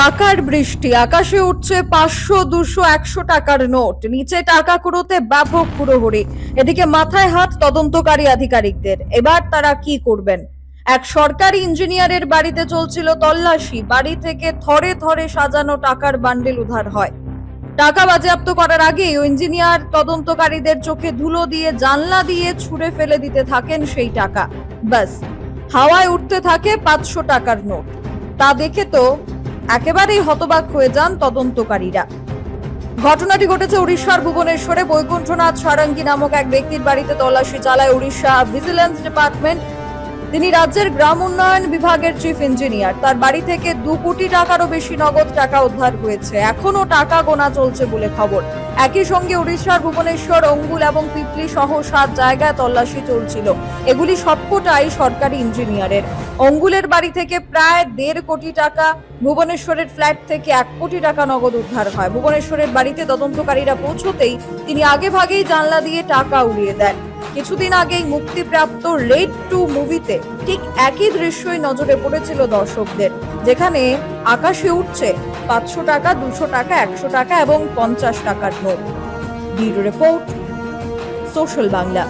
টাকার বৃষ্টি। আকাশে উঠছে পাঁচশো, দুশো, একশো টাকার নোট। নিচে টাকা কুড়োতে ব্যাপক কুড়োহড়ি এদিকে মাথায় হাত তদন্তকারী আধিকারিকদের। এবার তারা কি করবেন? এক সরকারি ইঞ্জিনিয়ারের বাড়িতে চলছিল তল্লাশি। বাড়ি থেকে থরে থরে সাজানো টাকার বান্ডেল উদ্ধার হয়। টাকা বাজেয়াপ্ত করার আগেই ওই ইঞ্জিনিয়ার তদন্তকারীদের চোখে ধুলো দিয়ে জানলা দিয়ে ছুঁড়ে ফেলে দিতে থাকেন সেই টাকা। ব্যাস, হাওয়ায় উঠতে থাকে পাঁচশো টাকার নোট। তা দেখে তো একেবারেই হতবাক হয়ে যান তদন্তকারীরা। ঘটনাটি ঘটেছে উড়িষ্যার ভুবনেশ্বরে বৈকুণ্ঠনাথ সারঙ্গী নামক এক ব্যক্তির বাড়িতে তল্লাশি চালায় উড়িষ্যা ভিজিল্যান্স ডিপার্টমেন্ট তিনি রাজ্যের গ্রাম উন্নয়ন বিভাগের চিফ ইঞ্জিনিয়ার তার বাড়ি থেকে দু কোটি টাকারও বেশি নগদ টাকা উদ্ধার হয়েছে। এখনও টাকা গোনা চলছে বলে খবর। একই সঙ্গে উড়িষ্যার ভুবনেশ্বর, অঙ্গুল এবং পিপলি সহ সাত জায়গায় তল্লাশি চলছিল। এগুলি সবকটাই সরকারি ইঞ্জিনিয়ারের অঙ্গুলের বাড়ি থেকে প্রায় দেড় কোটি টাকা, ভুবনেশ্বরের ফ্ল্যাট থেকে এক কোটি টাকা নগদ উদ্ধার হয়। ভুবনেশ্বরের বাড়িতে তদন্তকারীরা পৌঁছতেই তিনি আগে ভাগেই জানলা দিয়ে টাকা উড়িয়ে দেন। কিছুদিন আগেই মুক্তিপ্রাপ্ত রেড টু মুভিতে ঠিক একই দৃশ্যই নজরে পড়েছিল দর্শকদের, যেখানে আকাশে উঠছে পাঁচশো টাকা, দুশো টাকা, একশো টাকা এবং পঞ্চাশ টাকার note. Bureau report, social Bangla.